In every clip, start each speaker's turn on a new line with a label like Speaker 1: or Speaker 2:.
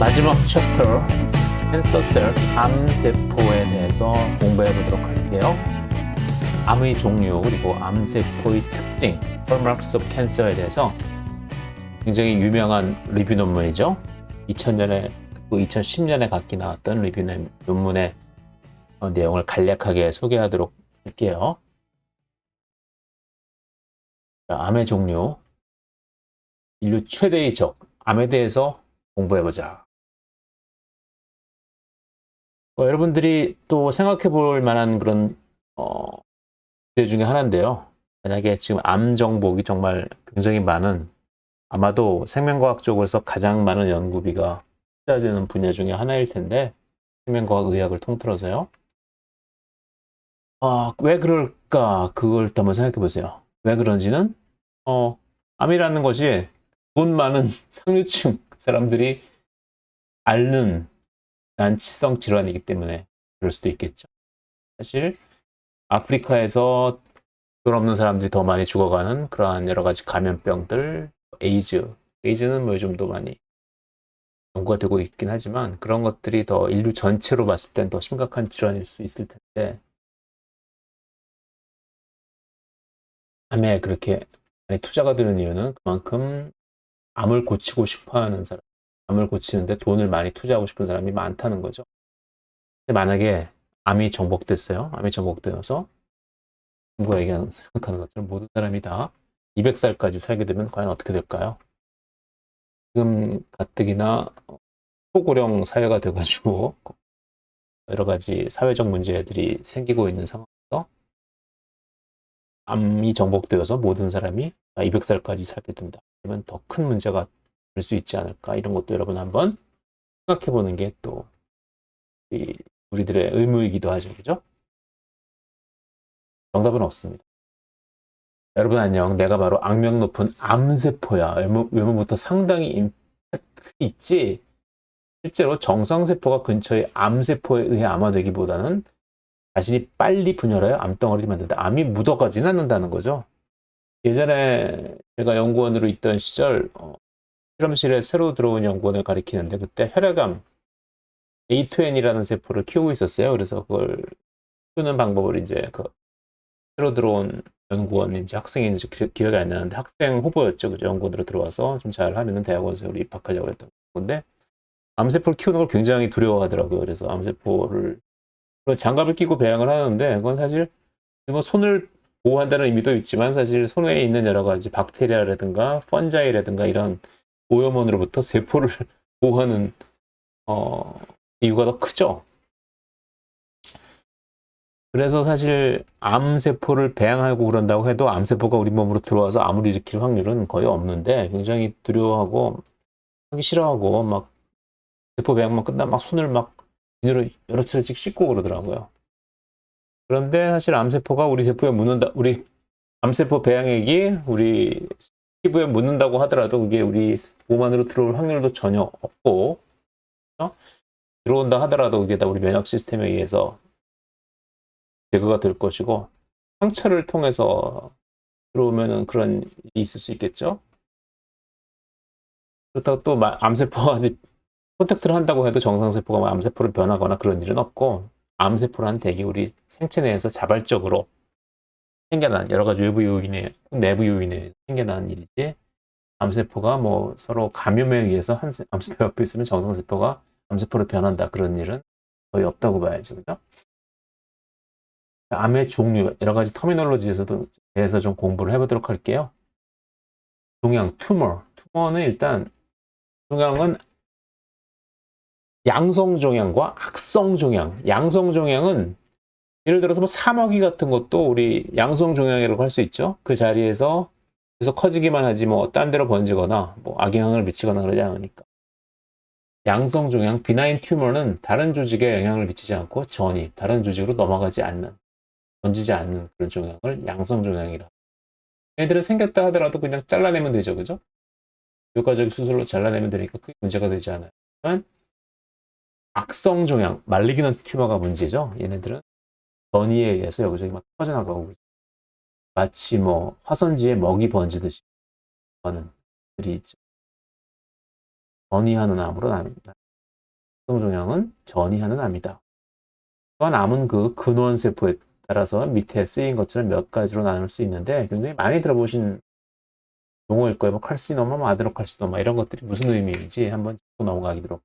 Speaker 1: 마지막 챕터 캔서 셀스 암세포에 대해서 공부해 보도록 할게요. 암의 종류 그리고 암세포의 특징, Hallmarks of Cancer에 대해서 굉장히 유명한 리뷰 논문이죠. 2000년에 그리고 2010년에 각기 나왔던 리뷰 논문의 어, 내용을 간략하게 소개하도록 할게요. 자, 암의 종류, 인류 최대의 적, 암에 대해서 공부해보자. 어, 여러분들이 또 생각해 볼 만한 그런, 어, 주제 중에 하나인데요. 만약에 지금 암 정복이 정말 굉장히 많은, 아마도 생명과학 쪽에서 가장 많은 연구비가 투자되는 분야 중에 하나일 텐데, 생명과학 의학을 통틀어서요. 아, 왜 그럴까? 그걸 또 한번 생각해 보세요. 왜 그런지는, 어, 암이라는 것이 돈 많은 상류층 사람들이 앓는 난치성 질환이기 때문에 그럴 수도 있겠죠. 사실 아프리카에서 돈 없는 사람들이 더 많이 죽어가는 그러한 여러 가지 감염병들, 에이즈, 에이즈는 뭐 요즘도 많이 연구가 되고 있긴 하지만 그런 것들이 더 인류 전체로 봤을 땐 더 심각한 질환일 수 있을 텐데 암에 그렇게 많이 투자가 되는 이유는 그만큼 암을 고치고 싶어 하는 사람, 암을 고치는데 돈을 많이 투자하고 싶은 사람이 많다는 거죠. 근데 만약에 암이 정복됐어요. 암이 정복되어서 누가 얘기하는, 생각하는 것처럼 모든 사람이 다 200살까지 살게 되면 과연 어떻게 될까요? 지금 가뜩이나 초고령 사회가 돼가지고 여러 가지 사회적 문제들이 생기고 있는 상황에서 암이 정복되어서 모든 사람이 200살까지 살게 된다. 그러면 더 큰 문제가 될 수 있지 않을까 이런 것도 여러분 한번 생각해 보는 게 또 우리들의 의무이기도 하죠, 그죠? 정답은 없습니다. 여러분 안녕. 내가 바로 악명 높은 암세포야. 외모, 외모부터 상당히 임팩트 있지. 실제로 정상세포가 근처의 암세포에 의해 암화되기보다는 자신이 빨리 분열하여 암덩어리를 만든다. 암이 묻어가지는 않는다는 거죠. 예전에 제가 연구원으로 있던 시절 어, 실험실에 새로 들어온 연구원을 가리키는데 그때 혈액암 A2N이라는 세포를 키우고 있었어요. 그래서 그걸 키우는 방법을 이제 그 새로 들어온 연구원인지 학생인지 기, 억이 안 나는데 학생 후보였죠. 그죠? 연구원으로 들어와서 좀 잘 하면은 대학원생으로 입학하려고 했던 건데 암세포를 키우는 걸 굉장히 두려워하더라고요. 그래서 암세포를 장갑을 끼고 배양을 하는데 그건 사실 뭐 손을 보호한다는 의미도 있지만 사실 손에 있는 여러 가지 박테리아라든가 펀자이라든가 이런 오염원으로부터 세포를 보호하는 어, 이유가 더 크죠. 그래서 사실 암세포를 배양하고 그런다고 해도 암세포가 우리 몸으로 들어와서 암을 일으킬 확률은 거의 없는데 굉장히 두려워하고 하기 싫어하고 막 세포 배양만 끝나면 막 손을 막 비누로 여러 차례씩 씻고 그러더라고요. 그런데 사실 암세포가 우리 세포에 묻는다, 우리 암세포 배양액이 우리 피부에 묻는다고 하더라도 그게 우리 몸 안으로 들어올 확률도 전혀 없고, 어? 들어온다 하더라도 그게 다 우리 면역 시스템에 의해서 제거가 될 것이고, 상처를 통해서 들어오면은 그런 일이 있을 수 있겠죠? 그렇다고 또 암세포가 아직 콘택트를 한다고 해도 정상세포가 암세포를 변하거나 그런 일은 없고, 암세포라는 대기 우리 생체 내에서 자발적으로 생겨난 여러 가지 외부 요인에 내부 요인에 생겨난 일이지. 암세포가 뭐 서로 감염에 의해서 한 암세포 옆에 있으면 정상세포가 암세포로 변한다. 그런 일은 거의 없다고 봐야죠 그죠? 암의 종류 여러 가지 터미널로지에서도 대해서 좀 공부를 해보도록 할게요. 종양 투머 투머는 일단 종양은 양성 종양과 악성 종양. 양성 종양은 예를 들어서 뭐 사마귀 같은 것도 우리 양성 종양이라고 할 수 있죠. 그 자리에서 계속 커지기만 하지 뭐 딴 데로 번지거나 뭐 악영향을 미치거나 그러지 않으니까. 양성 종양, 비나인 튜머는 다른 조직에 영향을 미치지 않고 전이 다른 조직으로 넘어가지 않는, 번지지 않는 그런 종양을 양성 종양이라. 얘들은 생겼다 하더라도 그냥 잘라내면 되죠, 그죠? 효과적 수술로 잘라내면 되니까 크게 문제가 되지 않아요. 악성 종양, 말리기넌트 튜머가 문제죠. 얘네들은 전이에 의해서 여기저기 막 퍼져나가고 마치 뭐 화선지에 먹이 번지듯이 하는 들이 있죠. 전이하는 암으로 나눕니다. 종양은 전이하는 암이다. 또한 암은 그 근원 세포에 따라서 밑에 쓰인 것처럼 몇 가지로 나눌 수 있는데 굉장히 많이 들어보신 용어일 거예요. 뭐 칼시노마, 뭐 아드노칼시노마 이런 것들이 무슨 의미인지 한번 짚고 넘어가기로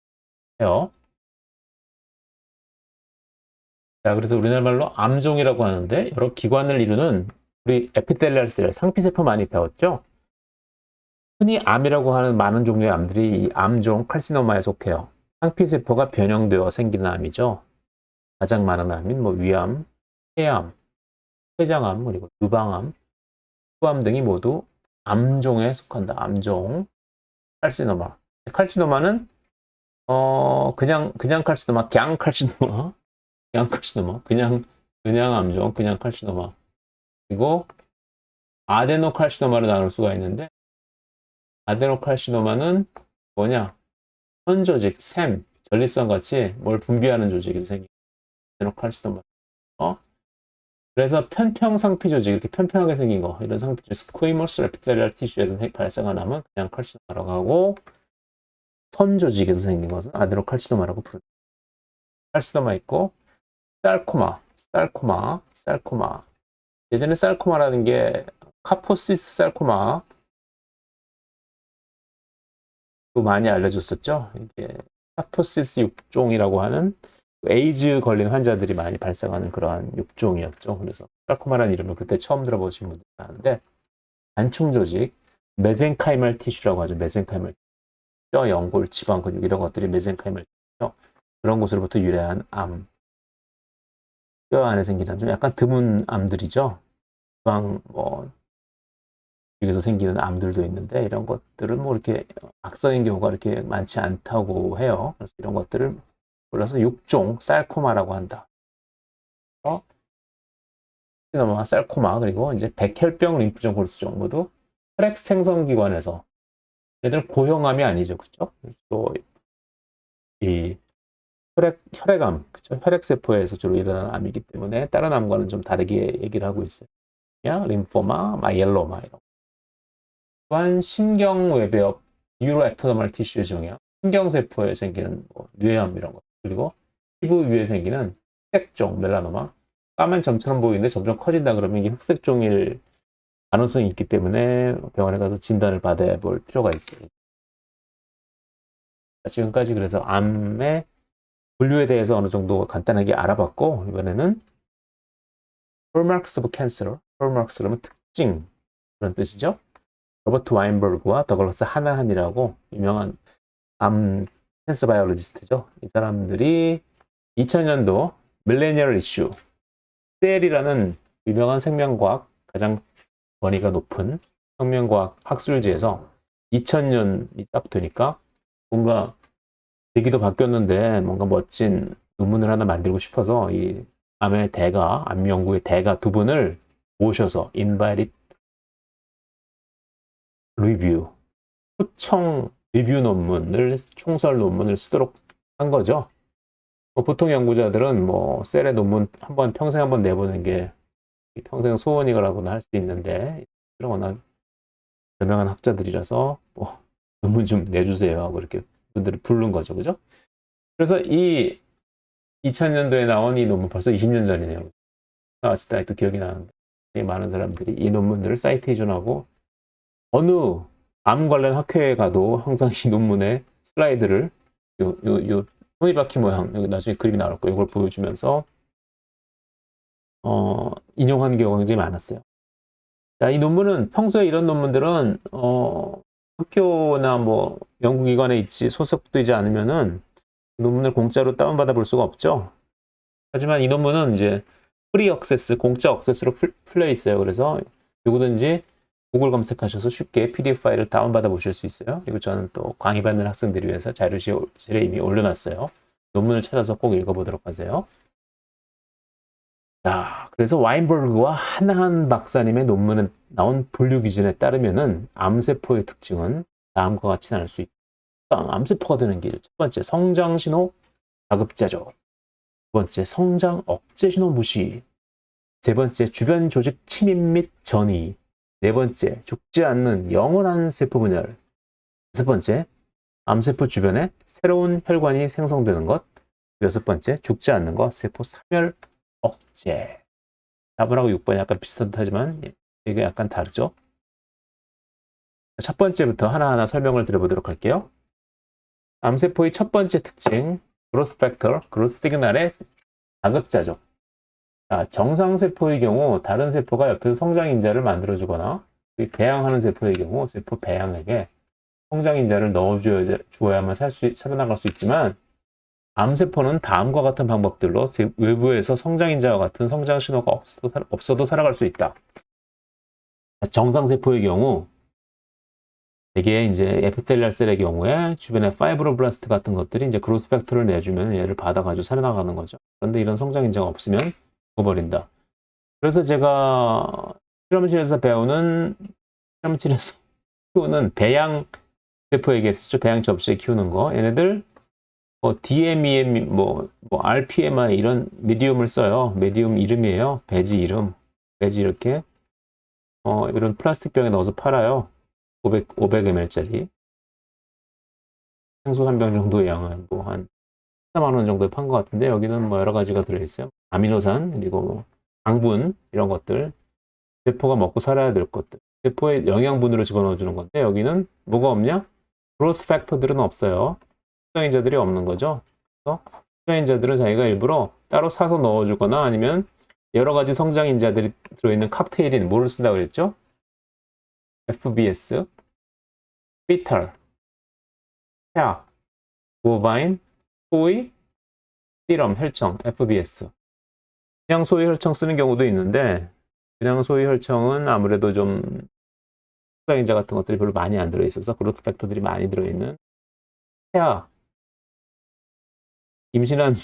Speaker 1: 해요. 자, 그래서 우리나라 말로 암종이라고 하는데 여러 기관을 이루는 우리 에피텔리알 셀, 상피세포 많이 배웠죠? 흔히 암이라고 하는 많은 종류의 암들이 이 암종 칼시노마에 속해요. 상피세포가 변형되어 생기는 암이죠. 가장 많은 암인 뭐 위암, 폐암, 췌장암, 그리고 유방암, 후암 등이 모두 암종에 속한다. 암종 칼시노마. 칼시노마는 어 그냥 그냥 칼시노마, 갱 칼시노마, 갱 칼시노마, 그냥 그냥 암종, 그냥 칼시노마. 그리고 아데노칼시노마로 나눌 수가 있는데 아데노칼시노마는 뭐냐? 선 조직, 샘, 전립선 같이 뭘 분비하는 조직이 생긴 아데노칼시노마. 어? 그래서 편평 상피 조직 이렇게 편평하게 생긴 거 이런 상피 조직 스퀴머스 에피텔리얼 티슈에서 암은 그냥 칼시노마라고 하고 선 조직에서 생긴 것은 아데노칼시노마라고 부른다. 칼시노마 있고 쌀코마, 쌀코마, 쌀코마. 예전에 쌀코마라는 게 카포시스 쌀코마 또 많이 알려졌었죠. 이게 카포시스 육종이라고 하는 에이즈 걸린 환자들이 많이 발생하는 그러한 육종이었죠. 그래서 쌀코마라는 이름을 그때 처음 들어보신 분들이 많은데 단충 조직, 메센카이멀 티슈라고 하죠. 메센카이멀 뼈, 연골, 지방 근육 이런 것들이 티슈 그런 곳으로부터 유래한 암. 뼈 안에 암, 좀 약간 드문 암들이죠. 지방 뭐 쪽에서 생기는 암들도 있는데 이런 것들은 뭐 이렇게 악성인 경우가 이렇게 많지 않다고 해요. 그래서 이런 것들을 골라서 육종 쌀코마라고 한다. 어? 시노마, 쌀코마 그리고 이제 백혈병, 림프종, 골수종 모두 혈액 생성 기관에서 얘들 고형암이 아니죠, 그렇죠? 또이 혈액 혈액암, 그렇죠? 혈액 세포에서 주로 일어나는 암이기 때문에 다른 암과는 좀 다르게 얘기를 하고 있어요. 림포마, 마이엘로마 이런. 또한 신경외벽, 뉴로에크노멀 티슈 종양, 신경세포에 생기는 뭐 뇌암 이런 것, 그리고 피부 위에 생기는 흑색종, 멜라노마, 까만 점처럼 보이는데 점점 커진다 그러면 이게 흑색종일 가능성이 있기 때문에 병원에 가서 진단을 받아 볼 필요가 있죠. 지금까지 그래서 암의 분류에 대해서 어느 정도 간단하게 알아봤고 이번에는 hallmarks of cancer, hallmarks 그러면 특징 그런 뜻이죠. 로버트 와인버그와 더글러스 하나한이라고 유명한 암 캔서 바이올로지스트죠. 이 사람들이 2000년도 밀레니얼 이슈 셀이라는 유명한 생명과학 가장 권위가 높은 생명과학 학술지에서 2000년이 딱 되니까 뭔가 대기도 바뀌었는데 뭔가 멋진 논문을 하나 만들고 싶어서 이 암의 대가, 암 연구의 대가 두 분을 모셔서 인바이릿 리뷰, 초청 리뷰 논문을 총설 논문을 쓰도록 한 거죠. 뭐 보통 연구자들은 뭐 셀의 논문 한번 평생 한번 내보는 게 평생 소원이라고나 할수 있는데 워낙 유명한 학자들이라서 뭐 논문 좀 내주세요 하고 이렇게 분들을 부른 거죠, 그죠? 그래서 이 2000년도에 나온 이 논문 벌써 20년 전이네요. 나왔을 때 아직도 기억이 나는데 많은 사람들이 이 논문들을 사이테이션하고 어느 암 관련 학회에 가도 항상 이 논문의 슬라이드를 요, 요, 요 토니바퀴 모양 여기 나중에 그림이 나올 거예요. 이걸 보여주면서 어, 인용하는 경우가 굉장히 많았어요. 자, 이 논문은 평소에 이런 논문들은 어, 학교나 뭐 연구기관에 있지 소속되지 않으면은 논문을 공짜로 다운받아 볼 수가 없죠. 하지만 이 논문은 이제 프리 억세스, 공짜 억세스로 풀려 있어요. 그래서 누구든지 구글 검색하셔서 쉽게 PDF 파일을 다운받아 보실 수 있어요. 그리고 저는 또 강의받는 학생들을 위해서 자료실에 이미 올려놨어요. 논문을 찾아서 꼭 읽어보도록 하세요. 자, 그래서 와인버그와 하나한 박사님의 논문에 나온 분류 기준에 따르면은 암세포의 특징은 다음과 같이 나눌 수 있다. 암세포가 되는 길. 첫 번째, 성장 신호 자급자족. 두 번째, 성장 억제 신호 무시. 세 번째, 주변 조직 침입 및 전이. 네 번째, 죽지 않는 영원한 세포 분열. 다섯 번째, 암세포 주변에 새로운 혈관이 생성되는 것. 여섯 번째, 죽지 않는 것. 세포 사멸 억제. 4번하고 6번이 약간 비슷하지만 이게 약간 다르죠. 첫 번째부터 하나하나 설명을 드려보도록 할게요. 암세포의 첫 번째 특징, 그로스 팩터, 그로스 시그널의 자급자족. 자, 정상세포의 경우 다른 세포가 옆에서 성장인자를 만들어주거나 배양하는 세포의 경우 세포 배양에게 성장인자를 넣어주어야만 살 수, 살아나갈 수 있지만 암세포는 다음과 같은 방법들로 외부에서 성장인자와 같은 성장 신호가 없어도, 없어도 살아갈 수 있다. 정상세포의 경우 대개 이제 에피텔리알 셀의 경우에 주변에 파이브로블라스트 같은 것들이 이제 그로스 팩터를 내주면 얘를 받아가지고 살아나가는 거죠. 그런데 이런 성장 인자가 없으면 죽어버린다. 그래서 제가 실험실에서 배우는 실험실에서 키우는 배양 세포 얘기했었죠. 배양 접시에 키우는 거. 얘네들 뭐 DMEM, 뭐, 뭐 RPMI 이런 미디움을 써요. 미디움 이름이에요. 배지 이름. 배지 이렇게 어, 이런 플라스틱 병에 넣어서 팔아요. 500, 500ml짜리. 생수 한 병 정도의 양은 뭐 한 4만 원 정도에 판 것 같은데 여기는 뭐 여러 가지가 들어있어요. 아미노산 그리고 뭐 당분 이런 것들 세포가 먹고 살아야 될 것들 세포에 영양분으로 집어넣어 주는 건데 여기는 뭐가 없냐? 그로스 팩터들은 없어요. 수자인자들이 없는 거죠. 그래서 수자인자들은 자기가 일부러 따로 사서 넣어주거나 아니면 여러 가지 성장인자들이 들어있는 칵테일인 뭐를 쓴다고 그랬죠? FBS, 비탈, 태아, 보바인, 소이, 시럼, 혈청, FBS. 그냥 소위 혈청 쓰는 경우도 있는데 그냥 소위 혈청은 아무래도 좀 성장인자 같은 것들이 별로 많이 안 들어있어서 그로트 팩터들이 많이 들어있는 태아 임신한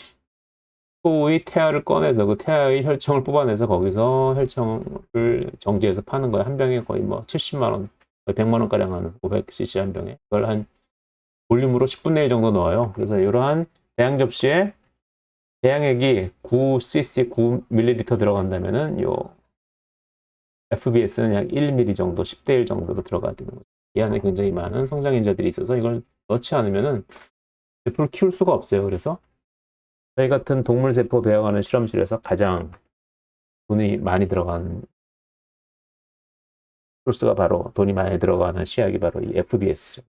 Speaker 1: 소의 태아를 꺼내서 그 태아의 혈청을 뽑아내서 거기서 혈청을 정지해서 파는 거예요. 한 병에 거의 뭐 70만 원, 거의 100만 원가량 하는 500cc 한 병에. 그걸 한 볼륨으로 10분의 1 정도 넣어요. 그래서 이러한 배양 접시에 배양액이 9cc, 9ml 들어간다면은 요 FBS는 약 1ml 정도, 10대 1 정도로 들어가야 되는 거죠. 이 안에 굉장히 많은 성장인자들이 있어서 이걸 넣지 않으면은 제품을 키울 수가 없어요. 그래서 저희 같은 동물 세포 배양하는 실험실에서 가장 돈이 많이 들어간 소스가 바로 돈이 많이 들어가는 시약이 바로 이 FBS죠.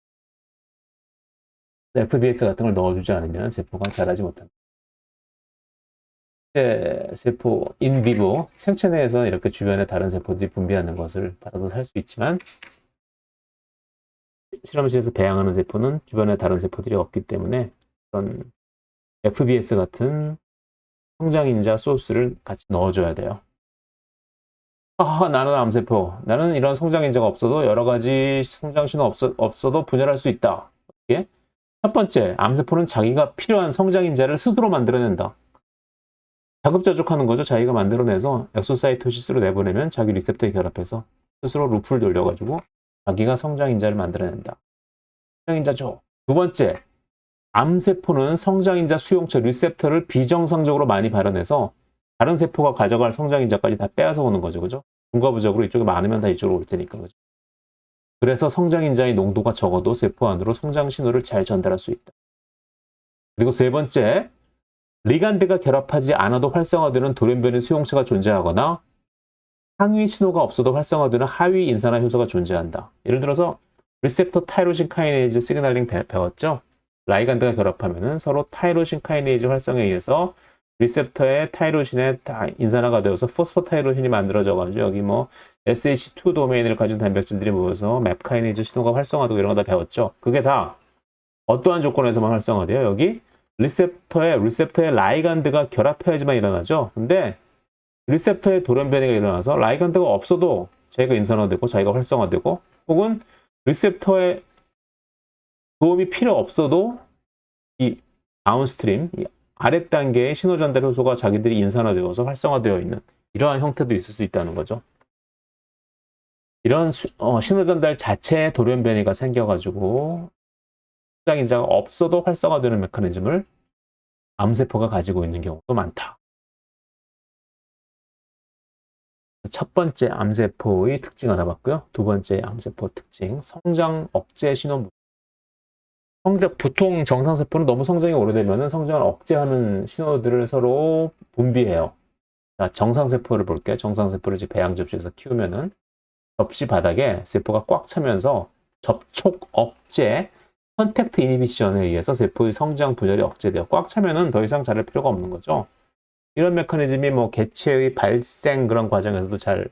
Speaker 1: FBS 같은 걸 넣어주지 않으면 세포가 자라지 못합니다. 세포 인비보 생체 내에서 이렇게 주변에 다른 세포들이 분비하는 것을 받아서 살 수 있지만 실험실에서 배양하는 세포는 주변에 다른 세포들이 없기 때문에 그런 FBS 같은 성장인자 소스를 같이 넣어줘야 돼요. 아, 나는 암세포. 나는 이런 성장인자가 없어도 여러 가지 성장신호 없어, 없어도 분열할 수 있다. 어떻게? 첫 번째, 암세포는 자기가 필요한 성장인자를 스스로 만들어낸다. 자급자족하는 거죠. 자기가 만들어내서 엑소사이토시스로 내보내면 자기 리셉터에 결합해서 스스로 루프를 돌려가지고 자기가 성장인자를 만들어낸다. 성장인자 줘. 두 번째, 암세포는 성장인자 수용체 리셉터를 비정상적으로 많이 발현해서 다른 세포가 가져갈 성장인자까지 다 빼앗아 오는 거죠. 그죠? 중과부적으로 이쪽에 많으면 다 이쪽으로 올 테니까. 그죠? 그래서 성장인자의 농도가 적어도 세포 안으로 성장 신호를 잘 전달할 수 있다. 그리고 세 번째, 리간드가 결합하지 않아도 활성화되는 돌연변이 수용체가 존재하거나 상위 신호가 없어도 활성화되는 하위 인산화 효소가 존재한다. 예를 들어서 리셉터 타이로신 카이네이즈 시그널링 배웠죠? 라이간드가 결합하면 서로 타이로신 카이네이즈 활성에 의해서 리셉터의 타이로신에 다 인산화가 되어서 포스포타이로신이 만들어져 가지고 여기 뭐 SH2 도메인을 가진 단백질들이 모여서 맵 카이네이즈 신호가 활성화되고 이런 거 다 배웠죠. 그게 다 어떠한 조건에서만 활성화돼요? 여기 리셉터에 리셉터의 라이간드가 결합해야지만 일어나죠. 근데 리셉터의 돌연변이가 일어나서 라이간드가 없어도 자기가 인산화되고 자기가 활성화되고 혹은 리셉터의 도움이 필요 없어도 이 다운스트림, 이 아랫 단계의 신호 전달 효소가 자기들이 인산화되어서 활성화되어 있는 이러한 형태도 있을 수 있다는 거죠. 이런 수, 어, 신호 전달 자체에 돌연변이가 생겨가지고 수장 인자가 없어도 활성화되는 메커니즘을 암세포가 가지고 있는 경우도 많다. 첫 번째 암세포의 특징 알아봤고요. 두 번째 암세포 특징, 성장 억제 신호 성장 보통 정상세포는 너무 성장이 오래되면은 성장을 억제하는 신호들을 서로 분비해요. 자, 정상세포를 볼게요. 정상세포를 이제 배양 접시에서 키우면은 접시 바닥에 세포가 꽉 차면서 접촉 억제 컨택트 이니비션에 의해서 세포의 성장 분열이 억제되어 꽉 차면은 더 이상 자랄 필요가 없는 거죠. 이런 메커니즘이 뭐 개체의 발생 그런 과정에서도 잘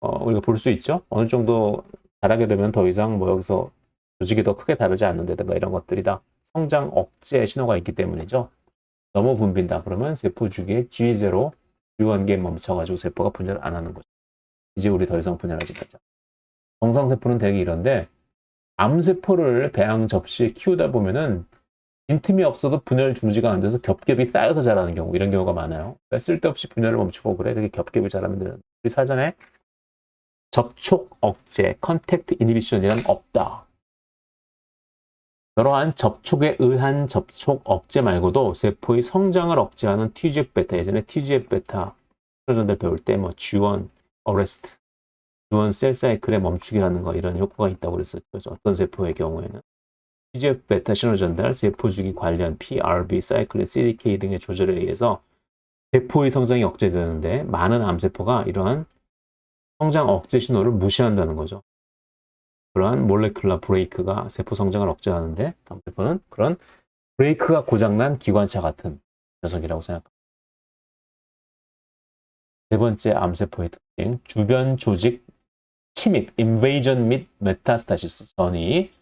Speaker 1: 어, 우리가 볼 수 있죠. 어느 정도 자라게 되면 더 이상 뭐 여기서 조직이 더 크게 다르지 않는다든가 이런 것들이 다 성장 억제 신호가 있기 때문이죠. 너무 분빈다 그러면 세포 주기의 G0 G1기에 멈춰가지고 세포가 분열 안 하는 거죠. 이제 우리 더 이상 분열하지 말자. 정상세포는 대개 이런데 암세포를 배양 접시에 키우다 보면은 빈틈이 없어도 분열 중지가 안 돼서 겹겹이 쌓여서 자라는 경우 이런 경우가 많아요. 그러니까 쓸데없이 분열을 멈추고 그래 이렇게 겹겹이 자라면 되는 우리 사전에 접촉 억제 컨택트 이니비션이란 없다. 그러한 접촉에 의한 접촉 억제 말고도 세포의 성장을 억제하는 TGF 베타 예전에 TGF 베타 신호전들 배울 때 뭐 G1 어레스트 G1 셀 사이클에 멈추게 하는 거 이런 효과가 있다고 그랬었죠. 그래서 어떤 세포의 경우에는 TGF 베타 신호 전달, 세포 주기 관련 PRB 사이클의 CDK 등의 조절에 의해서 세포의 성장이 억제되는데 많은 암세포가 이러한 성장 억제 신호를 무시한다는 거죠. 그러한 몰레큘라 브레이크가 세포 성장을 억제하는데 암세포는 그런 브레이크가 고장난 기관차 같은 녀석이라고 생각합니다. 세 번째 암세포의 특징, 주변 조직 침입, 인베이전 및 메타스타시스 전이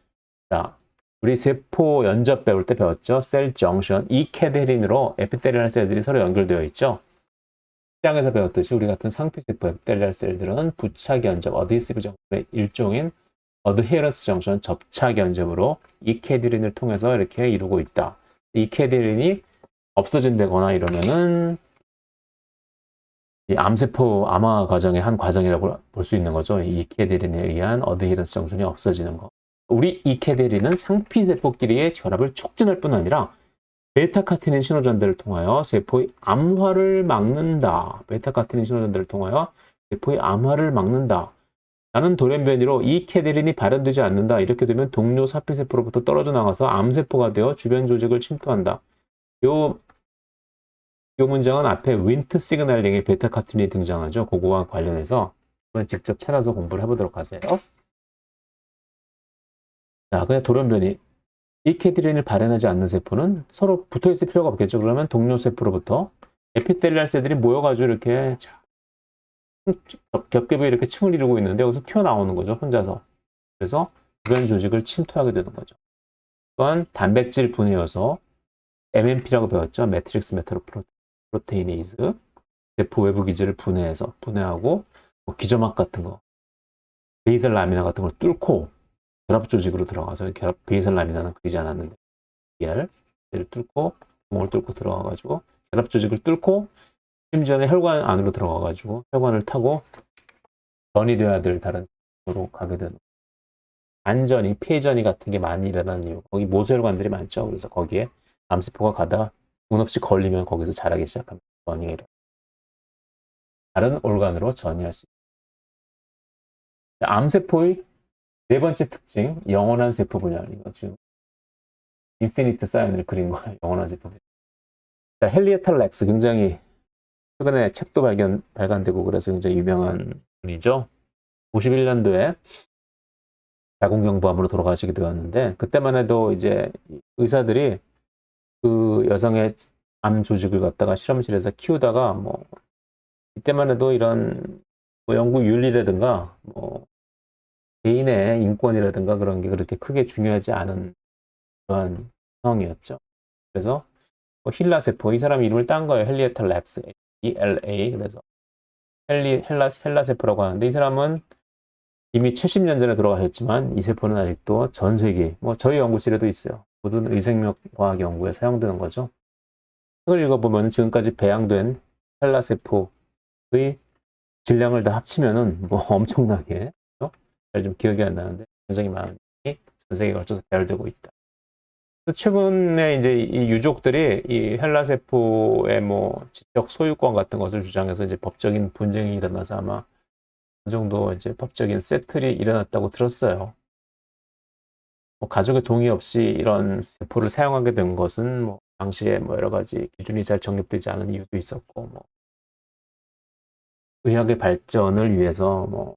Speaker 1: 자, 우리 세포 연접 배울 때 배웠죠. 셀 정션, 이 캐데린으로 에피테리얼 셀들이 서로 연결되어 있죠. 시장에서 배웠듯이 우리 같은 상피세포 에피테리얼 셀들은 부착 연접, 어드히시브 정션의 일종인 어드헤런스 정션, 접착 연접으로 이 캐데린을 통해서 이렇게 이루고 있다. 이 캐데린이 없어진다거나 이러면은 이 암세포 암화 과정의 한 과정이라고 볼 수 있는 거죠. 이 이케데린에 의한 어드히런스 정션이 없어지는 거. 우리 이케데린은 상피세포끼리의 결합을 촉진할 뿐 아니라 베타카티닌 신호 전달을 통하여 세포의 암화를 막는다. 베타카티닌 신호 전달을 통하여 세포의 암화를 막는다. 나는 돌연변이로 이케데린이 발현되지 않는다. 이렇게 되면 동료 사피세포로부터 떨어져 나가서 암세포가 되어 주변 조직을 침투한다. 요이 문장은 앞에 윈트 시그널링의 베타카틴이 등장하죠. 그거와 관련해서 직접 찾아서 공부를 해보도록 하세요. 자, 그냥 돌연변이. 이케드린을 발현하지 않는 세포는 서로 붙어 있을 필요가 없겠죠. 그러면 동료 세포로부터 에피텔리알 셀들이 모여가지고 이렇게 겹겹이 이렇게 층을 이루고 있는데 여기서 튀어나오는 거죠. 혼자서. 그래서 주변 조직을 침투하게 되는 거죠. 또한 단백질 분해여서 MMP라고 배웠죠. 매트릭스 메타로. 프로테이네이즈, 세포 외부 기질을 분해해서 분해하고 뭐 기저막 같은 거, 베이셀 라미나 같은 걸 뚫고 결합 조직으로 들어가서 결합 베이셀 라미나는 그리지 않았는데 ER 를 뚫고 구멍을 뚫고 들어가가지고 결합 조직을 뚫고 심지어는 혈관 안으로 들어가가지고 혈관을 타고 전이 돼야 될 다른 쪽으로 가게 되는 안전이 폐전이 같은 게 많이 일어나는 이유 거기 모세혈관들이 많죠 그래서 거기에 암세포가 가다가 운 없이 걸리면 거기서 자라기 시작합니다. 전이를. 다른 organ으로 전이할 수 있습니다. 암세포의 네 번째 특징, 영원한 세포 분열. 이거 지금 인피니트 사인을 그린 거예요. 영원한 세포. 자, 헬리에탈 렉스 굉장히 최근에 책도 발견, 발간되고 그래서 굉장히 유명한 분이죠. 51년도에 자궁경부암으로 돌아가시게 되었는데 그때만 해도 이제 의사들이 그 여성의 암 조직을 갖다가 실험실에서 키우다가 뭐 이때만 해도 이런 뭐 연구 윤리라든가 뭐 개인의 인권이라든가 그런 게 그렇게 크게 중요하지 않은 그런 상황이었죠. 그래서 뭐 힐라 세포 이 사람 이름을 딴 거예요. 헬리에탈 렉스 ELA 그래서 헬리 헬라 헬라 세포라고 하는데 이 사람은 이미 70년 전에 돌아가셨지만 이 세포는 아직도 전 세계 뭐 저희 연구실에도 있어요. 모든 의생명 과학 연구에 사용되는 거죠. 책을 읽어보면 지금까지 배양된 헬라세포의 질량을 다 합치면은 뭐 엄청나게 잘 좀 기억이 안 나는데 굉장히 많이 전 세계에 걸쳐서 배열되고 있다. 최근에 이제 이 유족들이 이 헬라세포의 뭐 지적 소유권 같은 것을 주장해서 이제 법적인 분쟁이 일어나서 아마 그 정도 이제 법적인 세틀이 일어났다고 들었어요. 뭐 가족의 동의 없이 이런 세포를 사용하게 된 것은 뭐 당시에 뭐 여러 가지 기준이 잘 정립되지 않은 이유도 있었고 뭐 의학의 발전을 위해서 뭐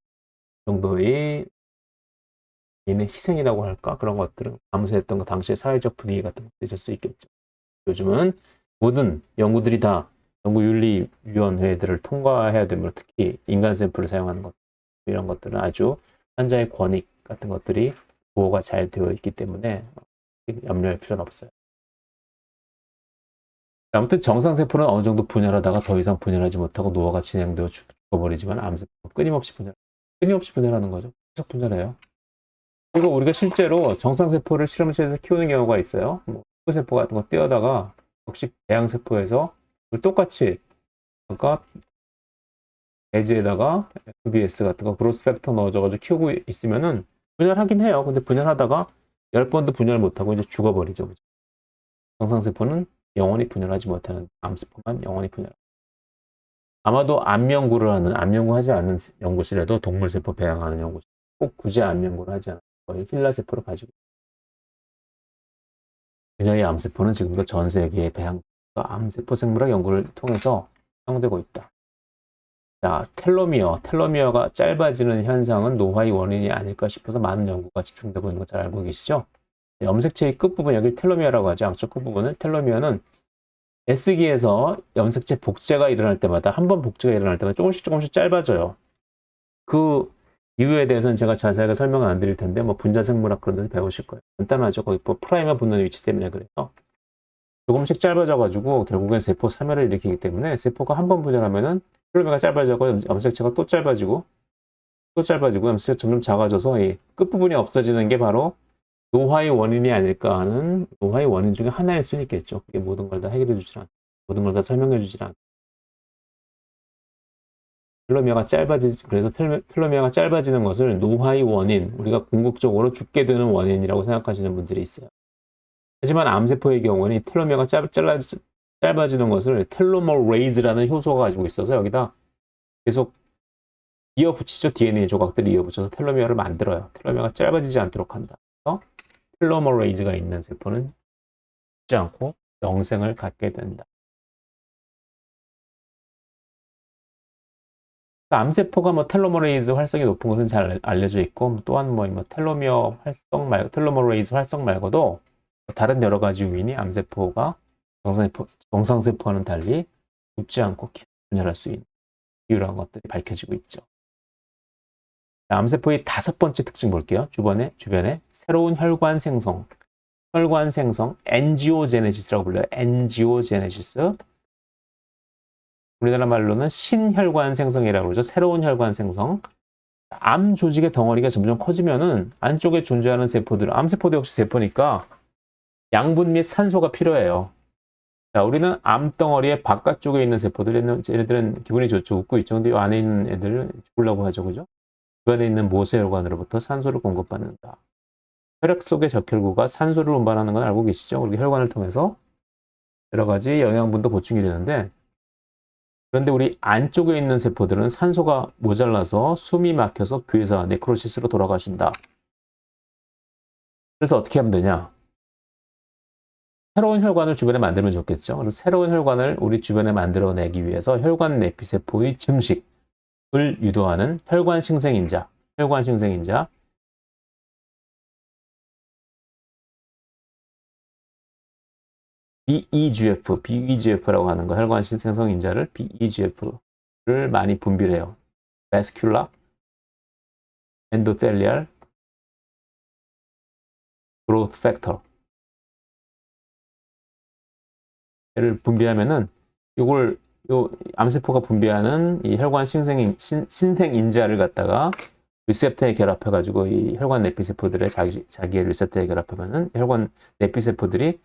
Speaker 1: 정도의 개인의 희생이라고 할까 그런 것들은 감수했던 그 당시의 사회적 분위기 같은 것도 있을 수 있겠죠. 요즘은 모든 연구들이 다 연구윤리위원회들을 통과해야 되므로 특히 인간 샘플을 사용하는 것 이런 것들은 아주 환자의 권익 같은 것들이 보호가 잘 되어 있기 때문에 염려할 필요는 없어요. 아무튼 정상세포는 어느 정도 분열하다가 더 이상 분열하지 못하고 노화가 진행되어 죽어버리지만 암세포는 끊임없이 분열, 끊임없이 분열하는 거죠. 계속 분열해요. 그리고 우리가 실제로 정상세포를 실험실에서 키우는 경우가 있어요. 뭐, 세포 같은 거 띄어다가 역시 배양세포에서 똑같이 그러니까 배지에다가 FBS 같은 거 그로스 팩터 넣어줘가지고 키우고 있으면은 분열하긴 해요. 근데 분열하다가 10번도 분열 못하고 이제 죽어버리죠. 그죠? 정상세포는 영원히 분열하지 못하는 암세포만 영원히 분열. 아마도 암 연구를 하는, 암 연구하지 않는 연구실에도 동물세포 배양하는 연구실 꼭 굳이 암 연구를 하지 않아요. 힐라세포를 가지고. 그녀의 암세포는 지금도 전 세계의 배양, 암세포 생물학 연구를 통해서 사용되고 있다. 자, 텔로미어. 텔로미어가 짧아지는 현상은 노화의 원인이 아닐까 싶어서 많은 연구가 집중되고 있는 거 잘 알고 계시죠? 염색체의 끝부분, 여기 텔로미어라고 하죠. 양쪽 끝부분을. 텔로미어는 S기에서 염색체 복제가 일어날 때마다, 한 번 복제가 일어날 때마다 조금씩 조금씩 짧아져요. 그 이유에 대해서는 제가 자세하게 설명을 안 드릴 텐데, 뭐 분자 생물학 그런 데서 배우실 거예요. 간단하죠. 거기 뭐 프라이머 붙는 위치 때문에 그래요. 조금씩 짧아져가지고 결국엔 세포 사멸을 일으키기 때문에 세포가 한 번 분열하면은 텔로미어가 짧아지고 염색체가 또 짧아지고 또 짧아지고 염색체가 점점 작아져서 이 끝부분이 없어지는 게 바로 노화의 원인이 아닐까 하는 노화의 원인 중에 하나일 수 있겠죠. 모든 걸 다 해결해 주질 않고 모든 걸 다 설명해 주질 않고 텔로미어가 짧아지 그래서 텔로미어가 짧아지는 것을 노화의 원인 우리가 궁극적으로 죽게 되는 원인이라고 생각하시는 분들이 있어요. 하지만 암세포의 경우는 텔로미어가 짧, 짧아, 짧아지는 것을 텔로머 레이즈라는 효소가 가지고 있어서 여기다 계속 이어붙이죠. DNA 조각들을 이어붙여서 텔로미어를 만들어요. 텔로미어가 짧아지지 않도록 한다. 그래서 텔로머레이즈가 있는 세포는 죽지 않고 영생을 갖게 된다. 암세포가 뭐 텔로머레이즈 활성이 높은 것은 잘 알려져 있고 또한 뭐, 뭐 텔로미어 활성 말고 텔로머레이즈 활성 말고도 다른 여러 가지 요인이 암세포가 정상세포, 정상세포와는 달리 죽지 않고 분열할 수 있는 이유라는 것들이 밝혀지고 있죠. 암세포의 다섯 번째 특징 볼게요. 주변에, 주변에 새로운 혈관 생성, 혈관 생성, 엔지오제네시스라고 불러요. 엔지오제네시스. 우리나라 말로는 신혈관 생성이라고 그러죠. 새로운 혈관 생성. 암 조직의 덩어리가 점점 커지면은 안쪽에 존재하는 세포들, 암세포도 역시 세포니까 양분 및 산소가 필요해요. 자, 우리는 암 덩어리의 바깥쪽에 있는 세포들, 얘네들은 기분이 좋죠. 웃고 있죠. 근데 이 안에 있는 애들은 죽으려고 하죠. 그죠? 주변에 있는 모세혈관으로부터 산소를 공급받는다. 혈액 속의 적혈구가 산소를 운반하는 건 알고 계시죠? 그리고 혈관을 통해서 여러 가지 영양분도 보충이 되는데 그런데 우리 안쪽에 있는 세포들은 산소가 모자라서 숨이 막혀서 귀에서 네크로시스로 돌아가신다. 그래서 어떻게 하면 되냐? 새로운 혈관을 주변에 만들면 좋겠죠. 그래서 새로운 혈관을 우리 주변에 만들어내기 위해서 혈관 내피세포의 증식, 을 유도하는 혈관 신생인자, 혈관 신생인자, BEGF, BEGF라고 하는 거, 혈관 신생성 인자를 BEGF를 많이 분비해요. vascular, endothelial, growth factor. 를 분비하면은 이걸 요 암세포가 분비하는 이 혈관 신생, 신, 신생 인자를 갖다가 리셉터에 결합해 가지고 이 혈관 내피세포들의 자기, 자기의 리셉터에 결합하면은 혈관 내피세포들이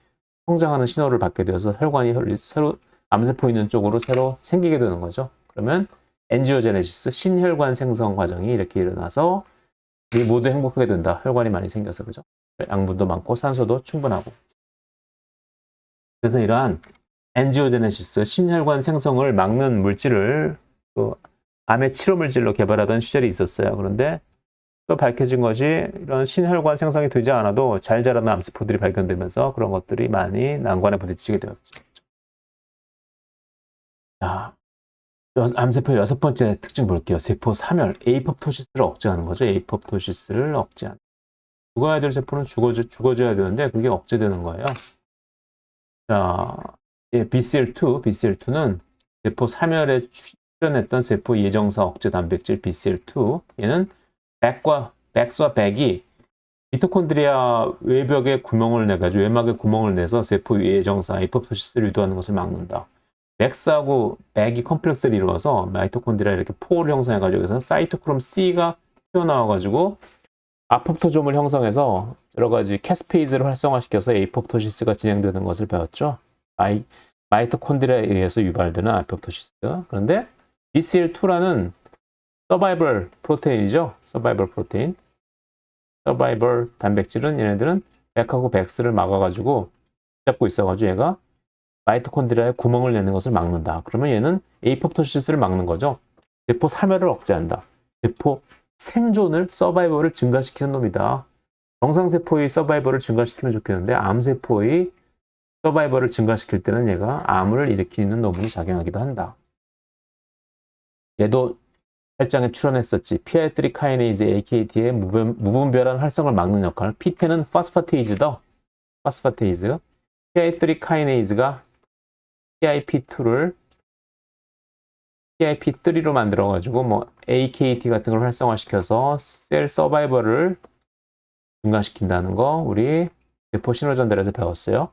Speaker 1: 성장하는 신호를 받게 되어서 혈관이 새로 암세포 있는 쪽으로 새로 생기게 되는 거죠. 그러면 엔지오제네시스 신혈관 생성 과정이 이렇게 일어나서 우리 모두 행복하게 된다. 혈관이 많이 생겨서 그죠? 양분도 많고 산소도 충분하고. 그래서 이러한 엔지오제네시스 신혈관 생성을 막는 물질을 또 암의 치료 물질로 개발하던 시절이 있었어요. 그런데 또 밝혀진 것이 이런 신혈관 생성이 되지 않아도 잘 자라는 암세포들이 발견되면서 그런 것들이 많이 난관에 부딪히게 되었죠. 자, 여- 암세포의 여섯 번째 특징 볼게요. 세포 사멸, 에이법토시스를 억제하는 거죠. 에이법토시스를 억제하는. 죽어야 될 세포는 죽어져, 죽어줘야 되는데 그게 억제되는 거예요. 자, 예, BCL2, BCL2는 세포 사멸에 출현했던 세포 예정사 억제 단백질 BCL2. 얘는 백과 백과 백이 미토콘드리아 외벽에 구멍을 내가지고 외막에 구멍을 내서 세포 예정사 에이포토시스를 유도하는 것을 막는다. 맥스하고 백이 컴플렉스를 이루어서 마이토콘드리아 이렇게 포를 형성해가지고 여기서 사이토크롬 C가 튀어나와가지고 아포프토좀을 형성해서 여러 가지 캐스페이즈를 활성화시켜서 에이포토시스가 진행되는 것을 배웠죠. 마이, 마이토콘드리아에 의해서 유발되는 아포프토시스. 그런데 BCL2라는 서바이벌 프로테인이죠. 서바이벌 프로테인. 서바이벌 단백질은 얘네들은 백하고 백스를 막아가지고 잡고 있어가지고 얘가 마이토콘드리아에 구멍을 내는 것을 막는다. 그러면 얘는 에이포토시스를 막는 거죠. 세포 사멸을 억제한다. 세포 생존을 서바이벌을 증가시키는 놈이다. 정상세포의 서바이벌을 증가시키면 좋겠는데 암세포의 서바이벌을 증가시킬 때는 얘가 암을 일으키는 놈으로 작용하기도 한다. 얘도 8장에 출연했었지. 피아트리 카이네이즈 AKT의 무분, 무분별한 활성을 막는 역할. P10은 파스파테이즈다. 파스파테이즈. 피아트리 카이네이즈가 PIP2를 PIP3로 만들어가지고 뭐 AKT 같은 걸 활성화시켜서 셀 서바이벌을 증가시킨다는 거 우리 세포 신호 전달에서 배웠어요.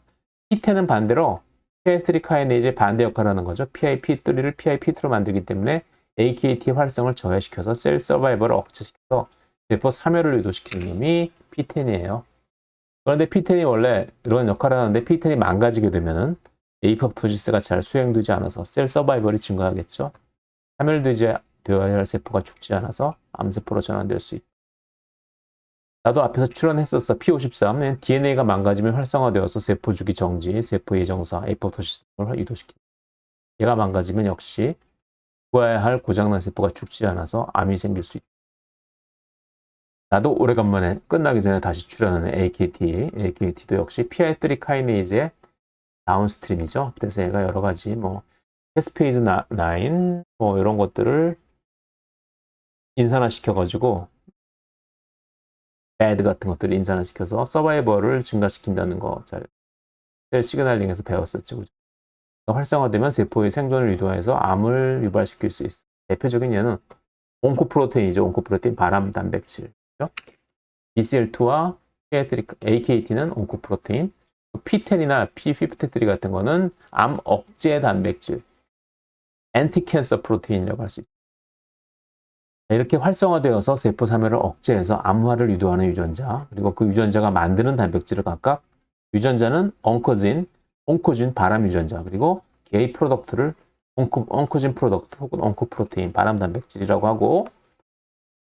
Speaker 1: P10은 반대로 PI3 카이네이즈의 반대 역할을 하는 거죠. PIP3를 PIP2로 만들기 때문에 AKT 활성을 저해시켜서 셀 서바이벌을 억제시켜서 세포 사멸을 유도시키는 놈이 P10이에요. 그런데 P10이 원래 이런 역할을 하는데 P10이 망가지게 되면은 에이퍼토시스가 잘 수행되지 않아서 셀 서바이벌이 증가하겠죠. 사멸되지 되어야 할 세포가 죽지 않아서 암세포로 전환될 수 있다. 나도 앞에서 출연했었어. P53은 DNA가 망가지면 활성화되어서 세포 주기 정지, 세포 예정사, 에이퍼토시스를 유도시킨다. 얘가 망가지면 역시 죽어야 할 고장난 세포가 죽지 않아서 암이 생길 수 있다. 나도 오래간만에 끝나기 전에 다시 출연하는 AKT, AKT도 역시 PI3 카이네이즈의 다운스트림이죠. 그래서 얘가 여러 가지 뭐 캐스페이즈 9, 뭐 이런 것들을 인산화 시켜가지고 배드 같은 것들을 인산화 시켜서 서바이벌을 증가시킨다는 거 잘 시그널링에서 배웠었죠. 그죠? 활성화되면 세포의 생존을 유도해서 암을 유발시킬 수 있어. 대표적인 예는 온코프로테인이죠. 온코프로테인 발암 단백질. BCL2와 AKT는 온코프로테인, P10이나 P53 같은 거는 암 억제 단백질, 엔티캔서 프로테인이라고 할 수 있다. 이렇게 활성화되어서 세포 사멸을 억제해서 암화를 유도하는 유전자, 그리고 그 유전자가 만드는 단백질을 각각 유전자는 엉코진, 온코진 발암 유전자, 그리고 게이 프로덕트를 온코, 온코진 프로덕트 혹은 온코프로테인 발암 단백질이라고 하고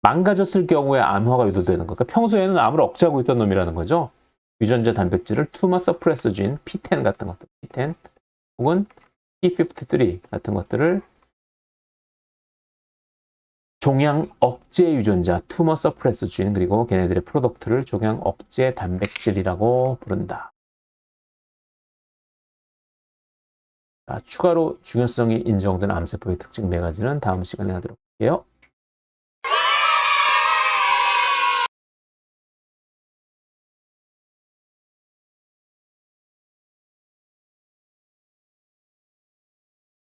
Speaker 1: 망가졌을 경우에 암화가 유도되는 거. 그러니까 평소에는 암을 억제하고 있던 놈이라는 거죠. 유전자 단백질을 투마 서프레스 진 P10 같은 것들, P10 혹은 P53 같은 것들을 종양 억제 유전자 투머 서프레스 진 그리고 걔네들의 프로덕트를 종양 억제 단백질이라고 부른다. 추가로 중요성이 인정된 암세포의 특징 네 가지는 다음 시간에 하도록 할게요.